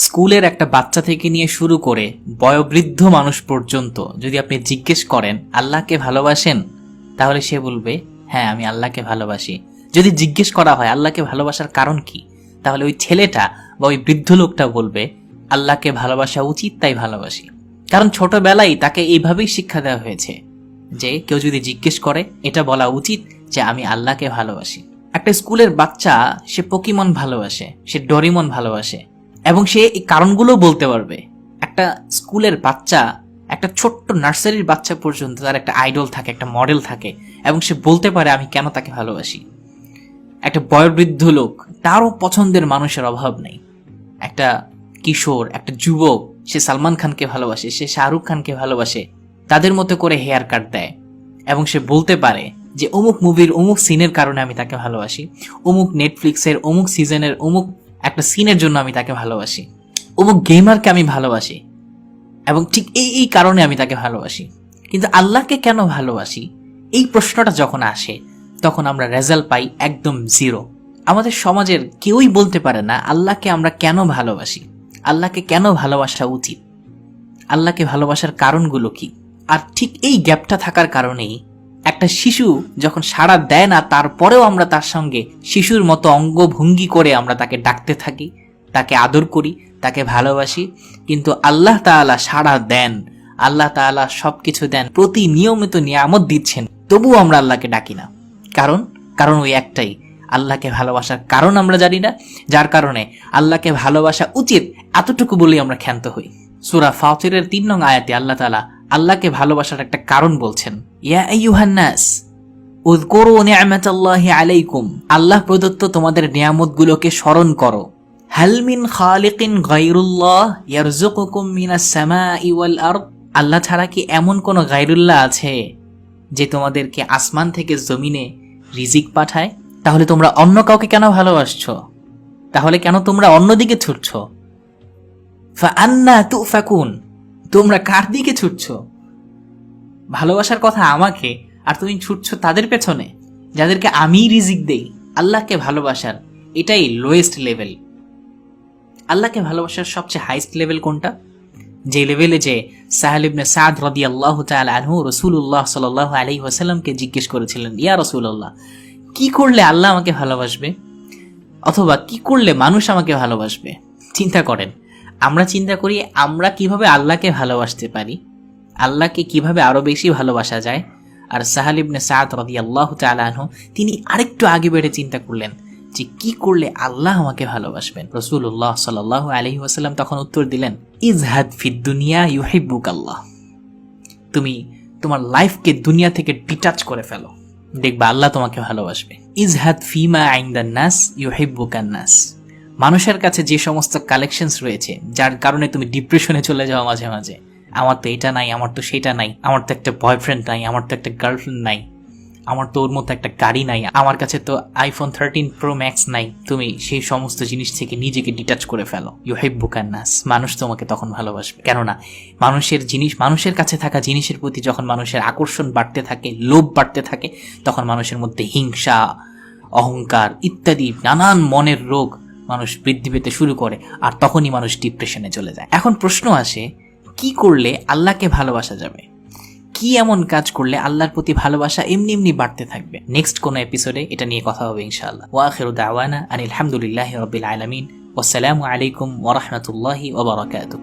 স্কুলের একটা বাচ্চা থেকে নিয়ে শুরু করে বয়োবৃদ্ধ মানুষ পর্যন্ত যদি আপনি জিজ্ঞেস করেন, আল্লাহকে ভালোবাসেন? তাহলে সে বলবে হ্যাঁ আমি আল্লাহকে ভালোবাসি। যদি জিজ্ঞেস করা হয়, আল্লাহকে ভালোবাসার কারণ কি? তাহলে ওই ছেলেটা বা ওই বৃদ্ধ লোকটা বলবে, আল্লাহকে ভালোবাসা উচিত, তাই ভালোবাসি। কারণ ছোটবেলায় তাকে এইভাবেই শিক্ষা দেওয়া হয়েছে যে কেউ যদি জিজ্ঞেস করে, এটা বলা উচিত যে আমি আল্লাহকে ভালোবাসি? একটা স্কুলের বাচ্চা, সে পকিমন ভালোবাসে, সে ডরিমন ভালোবাসে। এবং সে এই কারণগুলো বলতে পারবে। একটা স্কুলের বাচ্চা, একটা ছোট্ট নার্সারির বাচ্চা পর্যন্ত তার একটা আইডল থাকে, একটা মডেল থাকে এবং সে বলতে পারে, আমি কেন তাকে ভালোবাসি? একটা বয়োবৃদ্ধ লোক, তারও পছন্দের মানুষের অভাব নেই। একটা কিশোর, একটা যুবক, সে সালমান খানকে ভালোবাসে, সে শাহরুখ খানকে ভালোবাসে, তাদের মতো করে হেয়ার কাট দেয় এবং সে বলতে পারে যে, অমুক মুভির অমুক সিনের কারণে আমি তাকে ভালোবাসি, অমুক নেটফ্লিক্সের অমুক সিজনের অমুক একটা সিনের জন্য আমি তাকে ভালোবাসি। অমুক গেমারকে আমি ভালোবাসি। এবং ঠিক এই এই কারণে আমি তাকে ভালোবাসি। কিন্তু আল্লাহকে কেন ভালোবাসি? এই প্রশ্নটা যখন আসে, তখন আমরা রেজাল্ট পাই একদম জিরো আমাদের সমাজের কেউই বলতে পারে না, আল্লাহকে আমরা কেন ভালোবাসি? আল্লাহকে কেন ভালোবাসা উচিত? আল্লাহকে ভালোবাসার কারণগুলো কি? আর ঠিক এই গ্যাপটা থাকার কারণেই একটা শিশু যখন সাড়া দেয় না, তারপরেও আমরা তার সঙ্গে শিশুর মতো অঙ্গভঙ্গি করে আমরা তাকে ডাকতে থাকি, তাকে আদর করি, তাকে ভালোবাসি। কিন্তু আল্লাহ তাআলা সাড়া দেন, আল্লাহ তাআলা সব কিছু দেন প্রতি নিয়মিত নিয়ামত দিচ্ছেন, তবুও আমরা আল্লাহকে ডাকি না। কারণ কারণ ওই একটাই, আল্লাহকে ভালোবাসার কারণ আমরা জানি না, যার কারণে আল্লাহকে ভালোবাসা উচিত এতটুকু বলেই আমরা ক্ষান্ত হই। সুরা ফাতিরের তিন নং আয়াতে আল্লাহ তাআলা আল্লাহকে ভালোবাসার একটা কারণ বলছেন। ইয়া আলাইকুম। আল্লাহ প্রদত্ত তোমাদের নিয়ামতগুলোকে স্মরণ করো। হাল মিন খালিকিন গায়রুল্লাহ ইয়ারযুকুকুম মিনাস সামাই ওয়াল আরদ। আল্লাহ ছাড়া কি এমন কোন গাইরুল্লাহ আছে যে তোমাদেরকে আসমান থেকে জমিনে রিজিক পাঠায়? তাহলে তোমরা অন্য কাউকে কেন ভালোবাসছো? তাহলে কেন তোমরা অন্যদিকে ছুটছো? ফাআন্না তুফাকুন তোমরা কার দিকে ছুটছো? ভালোবাসার কথা আমাকে আর তুমি ছুটছো তাদের পেছনে, যাদেরকে আমি রিজিক দেই। আল্লাহকে ভালোবাসার এটাই লোয়েস্ট লেভেল আল্লাহকে ভালোবাসার সবচেয়ে হাইস্ট লেভেল কোনটা? যে লেভেলে যে সাহেল ইবনে সাদ রদি আল্লাহ আনহু রসুল্লাহ সাল আলী ওয়াসাল্লামকে জিজ্ঞেস করেছিলেন, ইয়া রসুল্লাহ কি করলে আল্লাহ আমাকে ভালোবাসবে? অথবা কি করলে মানুষ আমাকে ভালোবাসবে? চিন্তা করেন। আমরা চিন্তা করি আমরা কীভাবে আল্লাহকে ভালোবাসতে পারি? আল্লাহকে কীভাবে আরও বেশি ভালোবাসা যায়? আর সাহাল ইবনে সাদ রদি আল্লাহ আনহু, তিনি আরেকটু আগে বেড়ে চিন্তা করলেন যে কি করলে আল্লাহ আমাকে ভালোবাসবেন? রসুল্লাহ সাল আলহি ওয়াসাল্লাম তখন উত্তর দিলেন ইজ ইজহাদ ফিদ দুনিয়া ইউহিব্বুক আল্লাহ তুমি তোমার লাইফকে দুনিয়া থেকে ডিটাচ করে ফেলো। দেখবা আল্লাহ তোমাকে ভালোবাসবে। ইজ ইজহাদ ফিমা আইন্দান নাস ইউহিব্বুকান নাস। মানুষের কাছে যে সমস্ত কালেকশনস রয়েছে, যার কারণে তুমি ডিপ্রেশনে চলে যাও মাঝে মাঝে। আমার তো এটা নাই, আমার তো সেটা নাই, আমার তো একটা বয়ফ্রেন্ড নাই, আমার তো একটা গার্লফ্রেন্ড নাই, আমার তো ওর মতো একটা গাড়ি নাই, আমার কাছে তো আইফোন থার্টিন প্রো ম্যাক্স নাই। তুমি সেই সমস্ত জিনিস থেকে নিজেকে ডিটাচ করে ফেলো। ইউ হেব বুকার নাস, মানুষ তোমাকে তখন ভালোবাসবে। কেননা, মানুষের জিনিস, মানুষের কাছে থাকা জিনিসের প্রতি যখন মানুষের আকর্ষণ বাড়তে থাকে, লোভ বাড়তে থাকে, তখন মানুষের মধ্যে হিংসা, অহংকার ইত্যাদি, নানান মনের রোগ মানুষ বৃদ্ধি পেতে শুরু করে আর তখনই মানুষ ডিপ্রেশনে চলে যায়। এখন প্রশ্ন আসে, কি করলে আল্লাহকে ভালোবাসা যাবে? কি এমন কাজ করলে আল্লাহর প্রতি ভালোবাসা এমনি এমনি বাড়তে থাকবে? নেক্সট কোন এপিসোডে এটা নিয়ে কথা হবে ইনশাআল্লাহ। ওয়াখিরু দাওয়ানা আনিল হামদুলিল্লাহ রবিল আলমিন। ওয়াসসালামু আলাইকুম ওরহমতুল্লাহি ওবরাকাতুহ